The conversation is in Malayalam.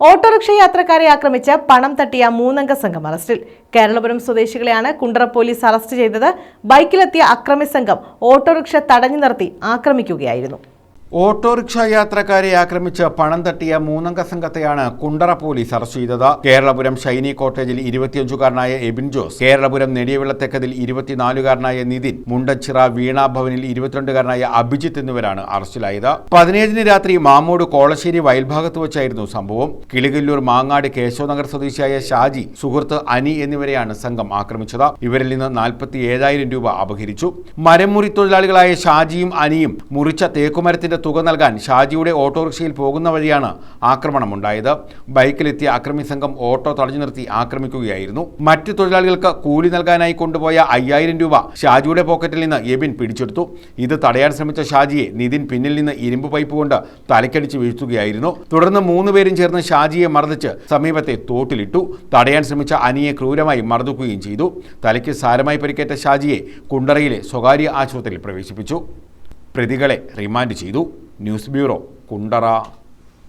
ഓട്ടോറിക്ഷ യാത്രക്കാരെ ആക്രമിച്ച് പണം തട്ടിയ മൂന്നംഗ സംഘം അറസ്റ്റിൽ. കേരളപുരം സ്വദേശികളെയാണ് കുണ്ടറ പോലീസ് അറസ്റ്റ് ചെയ്തത്. ബൈക്കിലെത്തിയ അക്രമി സംഘം ഓട്ടോറിക്ഷ തടഞ്ഞു നിർത്തി ആക്രമിക്കുകയായിരുന്നു. ഓട്ടോറിക്ഷ യാത്രക്കാരെ ആക്രമിച്ച് പണം തട്ടിയ മൂന്നംഗ സംഘത്തെയാണ് കുണ്ടറ പോലീസ് അറസ്റ്റ് ചെയ്തത്. കേരളപുരം ഷൈനി കോട്ടേജിൽ ഇരുപത്തിയഞ്ചുകാരനായ എബിൻ ജോസ് കേരളപുരം നെടിയവിളത്തെക്കതിൽ ഇരുപത്തിനാലുകാരനായ നിതിൻ മുണ്ടച്ചിറ വീണാഭവനിൽ ഇരുപത്തിരണ്ടുകാരനായ അഭിജിത്ത് എന്നിവരാണ് അറസ്റ്റിലായത്. പതിനേഴിന് രാത്രി മാമൂട് കോളശ്ശേരി വയൽഭാഗത്ത് വെച്ചായിരുന്നു സംഭവം. കിളികല്ലൂർ മാങ്ങാട് കേശവ നഗർ സ്വദേശിയായ ഷാജി സുഹൃത്ത് അനി എന്നിവരെയാണ് സംഘം ആക്രമിച്ചത്. ഇവരിൽ നിന്ന് നാൽപ്പത്തി ഏഴായിരം രൂപ അപഹരിച്ചു. മരം മുറി തൊഴിലാളികളായ ഷാജിയും അനിയും മുറിച്ച തേക്കുമരത്തിന്റെ തുക നൽകാൻ ഷാജിയുടെ ഓട്ടോറിക്ഷയിൽ പോകുന്ന വഴിയാണ് ആക്രമണമുണ്ടായത്. ബൈക്കിലെത്തിയ അക്രമി സംഘം ഓട്ടോ തടഞ്ഞു നിർത്തി ആക്രമിക്കുകയായിരുന്നു. മറ്റു തൊഴിലാളികൾക്ക് കൂലി നൽകാനായി കൊണ്ടുപോയ അയ്യായിരം രൂപ ഷാജിയുടെ പോക്കറ്റിൽ നിന്ന് എബിൻ പിടിച്ചെടുത്തു. ഇത് തടയാൻ ശ്രമിച്ച ഷാജിയെ നിതിൻ പിന്നിൽ നിന്ന് ഇരുമ്പ് പൈപ്പ് കൊണ്ട് തലക്കടിച്ച് വീഴ്ത്തുകയായിരുന്നു. തുടർന്ന് മൂന്നുപേരും ചേർന്ന് ഷാജിയെ മർദ്ദിച്ച് സമീപത്തെ തോട്ടിലിട്ടു. തടയാൻ ശ്രമിച്ച അനിയെ ക്രൂരമായി മർദ്ദിക്കുകയും ചെയ്തു. തലയ്ക്ക് സാരമായി പരിക്കേറ്റ ഷാജിയെ കുണ്ടറയിലെ സ്വകാര്യ ആശുപത്രിയിൽ പ്രവേശിപ്പിച്ചു. പ്രതികളെ റിമാൻഡ് ചെയ്തു. News bureau Kundara.